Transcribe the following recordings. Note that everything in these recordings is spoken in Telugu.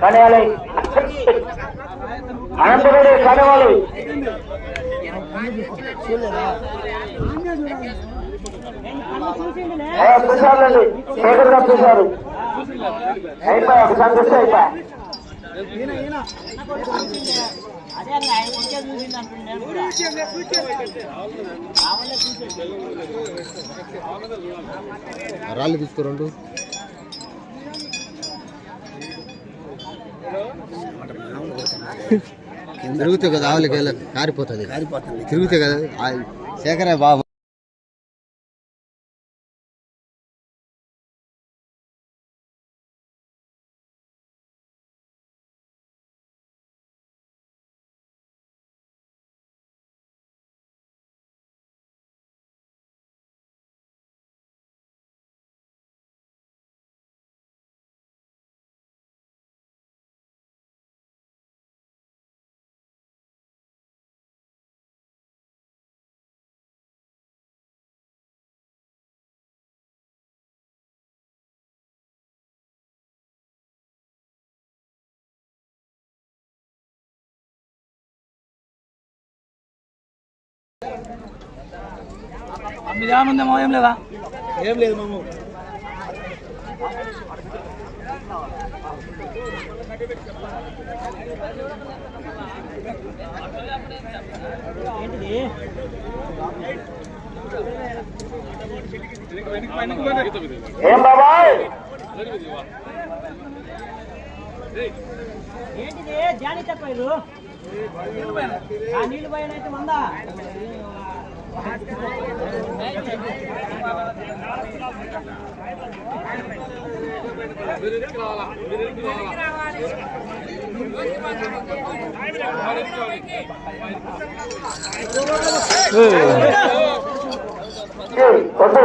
కనేయాలి. చూసారులేండి శేఖర్ గారు చూశారు అయిపోయా ఒకసారి చూస్తే అయిపోయా రాళ్ళు తీసుకో రెండు తిరుగుతాయి కదా ఆవులకి వెళ్ళ కారిపోతుంది? తిరుగుతాయి కదా శేఖరే బాబు. ఉందేమో ఏం లేదా? ఏం లేదు మాము. ఏం బాబాయ్? ఏంటిది? జాని చెప్పారు ఆ నీళ్ళు పైన అయితే ఉందా వద్దు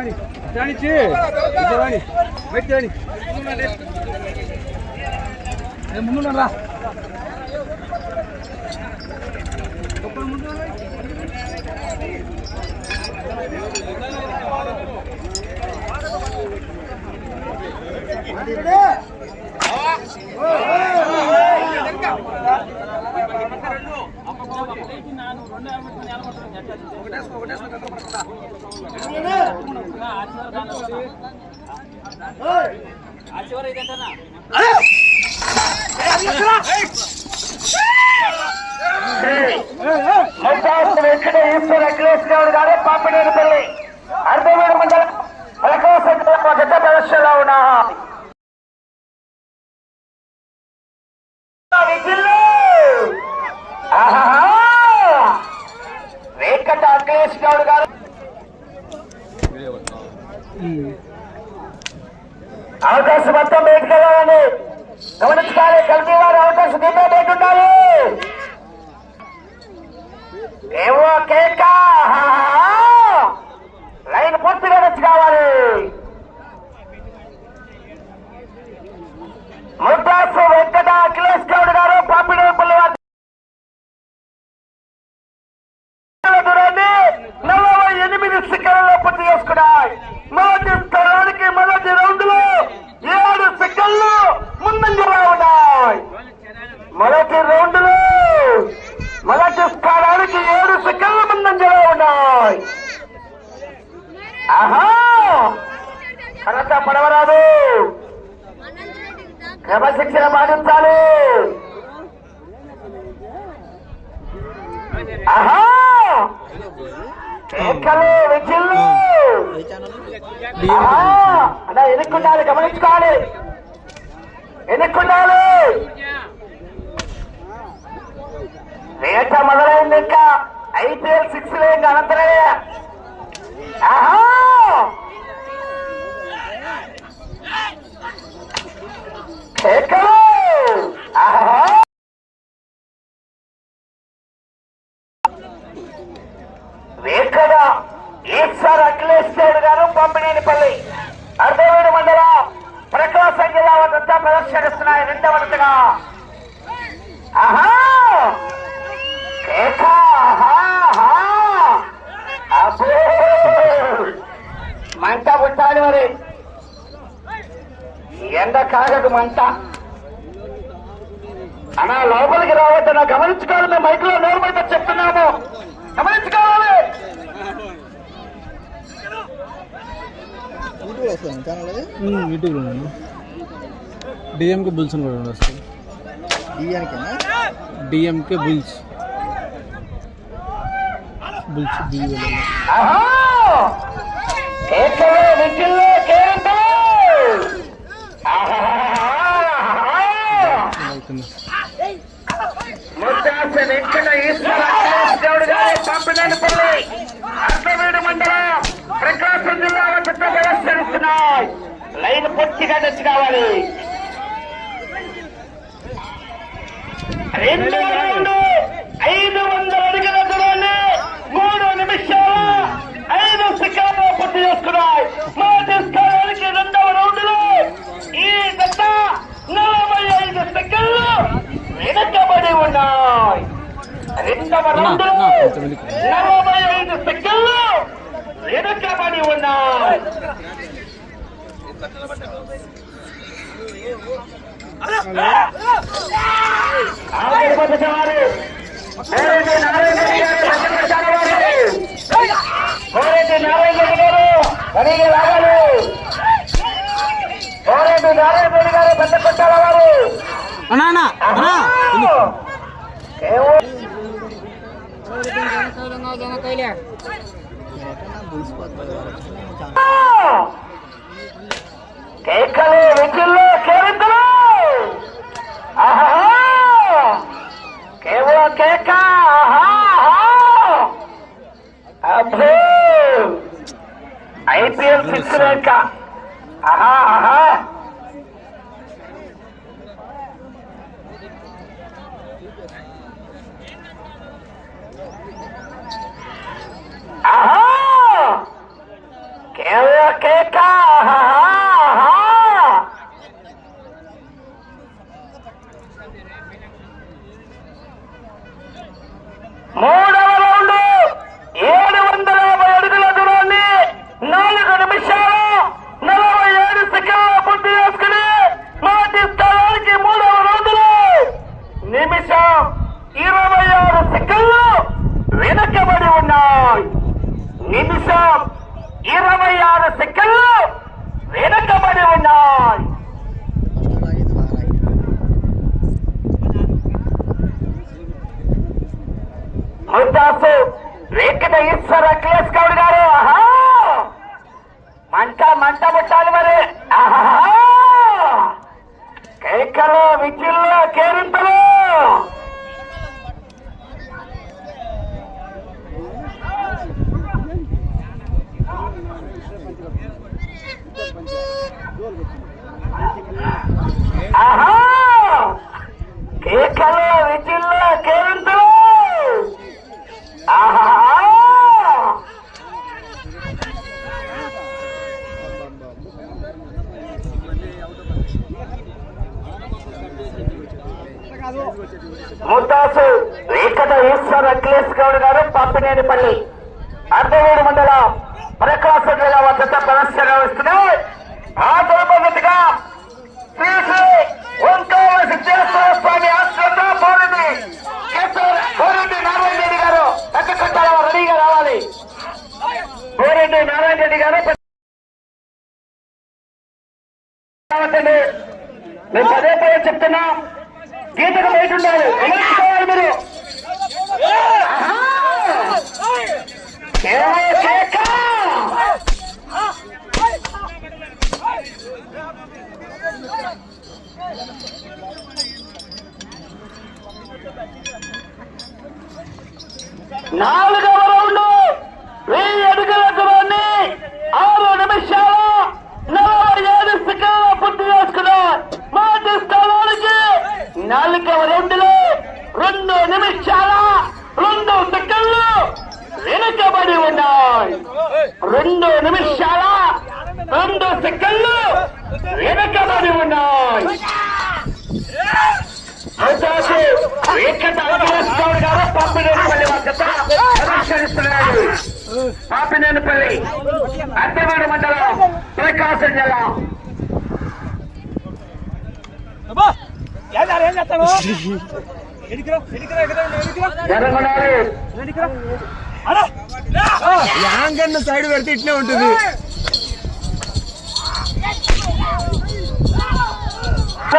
ఏమయ్యా శనక్కాయలు ముందు రా ముత్తాసు వెంకట ఈశ్వర అఖిలేష్ గౌడ్ గారు పాపినేని పెళ్ళి అర్ధవీడు మండలం అలకోస జిల్లా గడ్డ ప్రదర్శనలో ఉన్నా విజిల్లు ఆహాహా! వెంకట అఖిలేష్ గౌడ్ గారు అవకాశం మొత్తం బయటకు వెళ్ళాలని గమనించాలి. కలిపి వారు అవకాశం దీంట్లో బయట ఉండాలి. ఏవో కేక? లైన్ పూర్తిగా వచ్చి కావాలి. ముద్దాసు వెంకట అఖిలేష్ గౌడ్ గారు పాపిడేపల్లి వారి దూరాన్ని నలభై ఎనిమిది శిఖరంలో పూర్తి చేసుకున్నాయి మొదటి స్థానానికి మొదటి రౌండ్లో ఏడు సెకండ్లు ముందంజలో ఉన్నాయి మొదటి రౌండ్లో మొదటి స్థానానికి ఏడు సెకండ్లు ముందంజలో ఉన్నాయి ఆహా కనత పడవరాదు క్రమశిక్షణ పాటించాలి ఆహా కేకలు విజిల్లు ఆహా అలా ఎన్నుకుండాలి గమనించుకోవాలి ఎన్నుకుండాలి వేట మొదలైంది ఇంకా ఐపీఎల్ సిక్స్ లేక అనంతరే ఆహా కేకలు ఆహా వేకడ ఈశ్వర్ అఖిలేష్ గౌడ్ గారు పంపిణీనిపల్లి అర్ధవేడు మండల ప్రకాశం జిల్లా వద్ద ప్రదర్శనిస్తున్నాయి రెండవ విడతగా ఆహా కేక ఆహా ఆహా. అబ్బో. మంట పుట్టాలి మరి ఎండ కాగదు మంట అనా లోపలికి రావద్దు నా గమనించుకోవాలి మేము మైక్లో నోరు బయట చెప్తున్నాము. గమనించుకోవాలి. యూట్యూబ్ డిఎంకే బుల్స్ అని కూడా వస్తుంది డిఎంకే బుల్స్. బుల్స్ ఆహా! కేకలు, విజిల్లు, కేరింతలు! ఆహాహాహా! అవుతుంది ముద్దాస వెంకట ఈశ్వర అఖిలేష్ గౌడ్ గారి పంపిణీపల్లి అర్థవీడు మండలం ప్రకాశం జిల్లా చుట్టూ లైన్ పూర్తిగా తెచ్చి కావాలి. రెండు ఐదు వందల అడుగుల దూరాన్ని మూడు నిమిషాలు ఐదు సెకండ్లు పూర్తి చేసుకున్నాయి. మొదటి స్థానానికి రెండవ రౌండ్లో ఈ దశ సెకండ్లు వెనకబడి ఉన్నాయి. రెండవ రౌండ్లో. నలభై ఐదు సెకండ్లు వెనకబడి ఉన్నాయి. నారాయణ గారు పెద్ద కొట్టాల వారు. అన్నా అన్నా అన్నా. ఏవో More రాసు వెంకట ఈశ్వర అఖిలేష్ గౌడ్ గారు. మంట మంట ముట్టాలి మరి. కేకలు విద్యుల్లో కేరింపలు. కేకలు విద్యుల్లో కేరింతలు ముద్దాసు వెంకట ఈశ్వర్ అఖిలేష్ గౌడ్ గారు పంపినేనిపల్లి. అర్ధవేడు మండలం ప్రకాశం జిల్లా వద్ద ప్రదర్శన వస్తున్నాయి ఆ దుర్భగతిగా శ్రీ శ్రీ ఓంకార సిద్ధేశ్వర స్వామి కట్టాల రావాలి పోరండి నారాయణ రెడ్డి గారు రావద్దండి. మేము పదే పదే చెప్తున్నా గీతకు బయట ఉండాలి గమనించుకోవాలి మీరు Thank you. నాలుగవ రౌండ్. వెయ్యి అడుగుల దూరాన్ని ఆరు నిమిషాల నలభై ఏడు సెకండ్ల పూర్తి చేసుకున్నారు మొదటి స్థానానికి నాలుగవ రౌండ్లో రెండు నిమిషాల రెండు సెకండ్లు వెనుకబడి ఉన్నాయి. రెండు నిమిషాల రెండు సెకండ్లు వెనుకబడి ఉన్నాయి. వెంకట అఖిలేష్ పాపినేనిపల్లి వద్ద పరిష్కరిస్తున్నాడు పాపినేనిపల్లి అద్దెవాడ మండలం ప్రకాశం జిల్లా యాంగన్న సైడ్ పెడితే ఇట్లే ఉంటుంది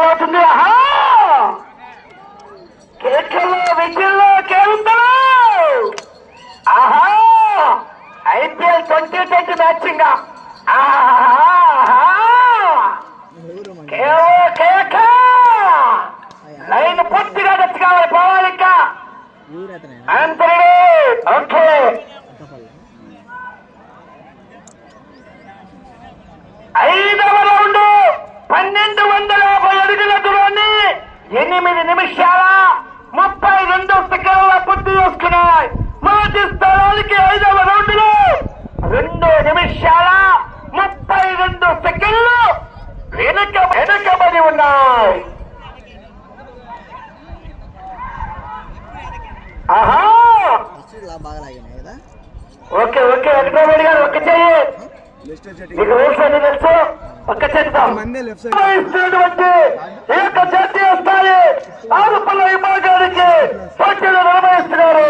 అవుతుంది ఆహా కేకల్లో విజిల్లో కేవింతలు ఆహా! IPL twenty twenty matching. Line పూర్తిగా గట్టి కావాలి పోవాలి ఇంకా. అంతరుడు ఓకే. ఐదవ రౌండ్ పన్నెండు వందల యాభై అడుగుల దూరాన్ని ఎనిమిది నిమిషాల ముప్పై రెండు సెకండ్ల పూర్తి చేసుకున్నాయి. మొదటి స్థానానికి ఐదవ రౌండ్లో రెండు నిమిషాల ముప్పై రెండు సెకండ్లు వెనుక వెనుకబడి ఉన్నాయి. ఆహా! ఓకే ఓకే వెంకటరామరెడ్డి గారు ఒక్క చెయ్యి. నిర్వహిస్తున్నారు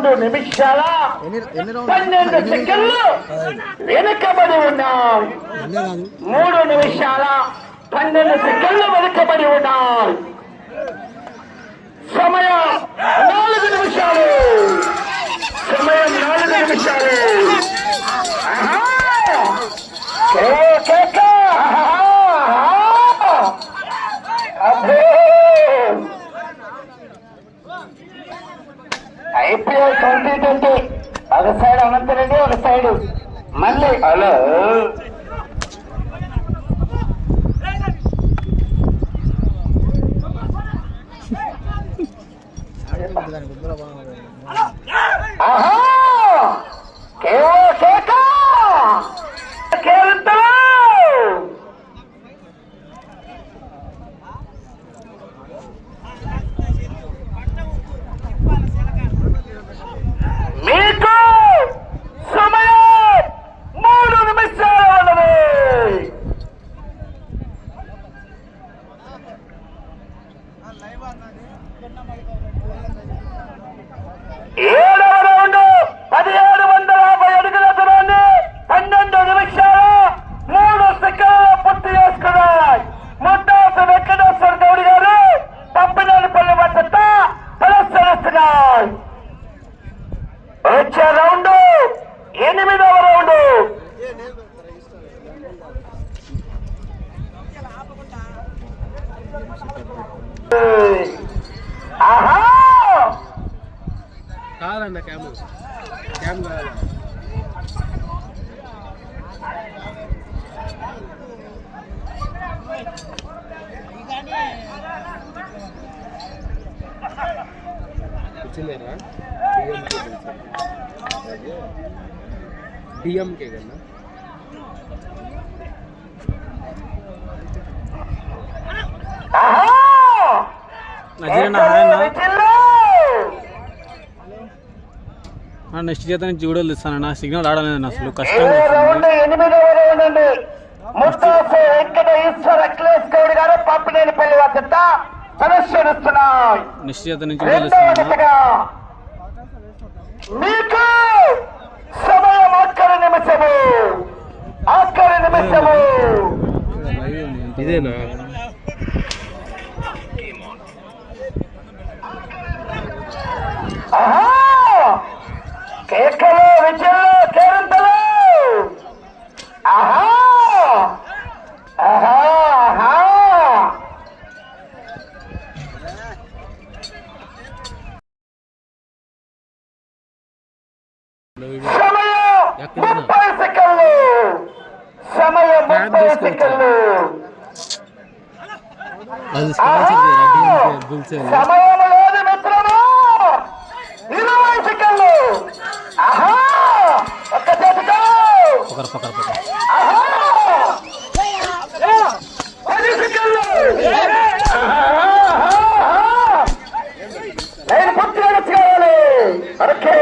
మూడు నిమిషాల ఎన్ని ఎన్ని రౌండ్ పన్నెండు సెకండ్లు వెనుకబడి ఉన్నాయి ఎన్ని కాదు మూడు నిమిషాల పన్నెండు సెకండ్లు వెనుకబడి ఉన్నాయి సమయం నాలుగు నిమిషాలు సమయం నాలుగు నిమిషాలు ఆహా! ఐపీఎల్ ట్వంటీ ట్వంటీ ఒక సైడ్ అనంతరెడ్డి ఒక సైడ్ మళ్ళీ. హలో. కాదన్న క్యామ్ క్యామ్ కావాలి వచ్చిందేనా డిఎంకే కన్నా ఆహా నజీరన్న నెక్స్ట్ చేత నుంచి వీడియోలు ఇస్తానన్న సిగ్నల్ ఆడలేదు అసలు ఏ కష్టంగా రౌండ్ వస్తుంది. ఎనిమిదవ రౌండ్ అండి ముత్తాసు వెంకట ఈశ్వర్ అఖిలేష్ గౌడ్ గారు పంపిణీపల్లి వద్ద ప్రదర్శనిస్తున్నాయి నెక్స్ట్ చేత నుంచి వీడియోలు రెండవ ఇస్తానన్న జతగా మీకు సమయం ఆఖరి నిమిషము. ఆఖరి నిమిషము. ఇదేనా? ఆహా! కేకలు విజయలు కేరింతలు ఆహా లైన్ పూర్తిగా కావాలి ఓకే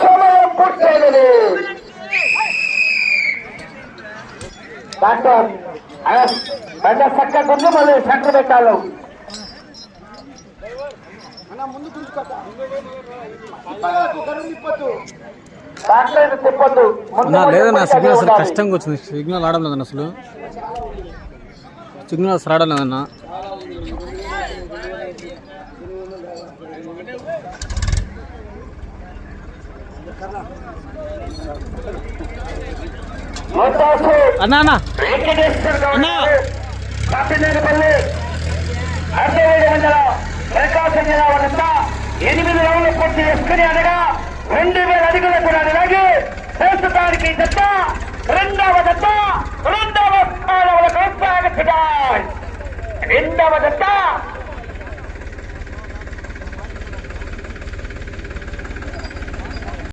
సమయం పూర్తయినది డాక్టర్ బండ చక్క గుండు మళ్ళీ సెంటర్ పెట్టాలి. ముందు అన్న లేదన్న ముందు సిగ్నల్ అసలు. కష్టంగా వచ్చింది. సిగ్నల్ ఆడడం లేదన్న అసలు. సిగ్నల్ అసలు ఆడడం లేదన్న. అన్న అన్న. ఎనిమిది రౌండ్లు పూర్తి చేసుకుని అనగా రెండు వేల అడుగుల కూడా అలాగే ప్రస్తుతానికి ఈ జత రెండవ జత రెండవ స్థానంలో కొనసాగుతున్నాయి రెండవ జత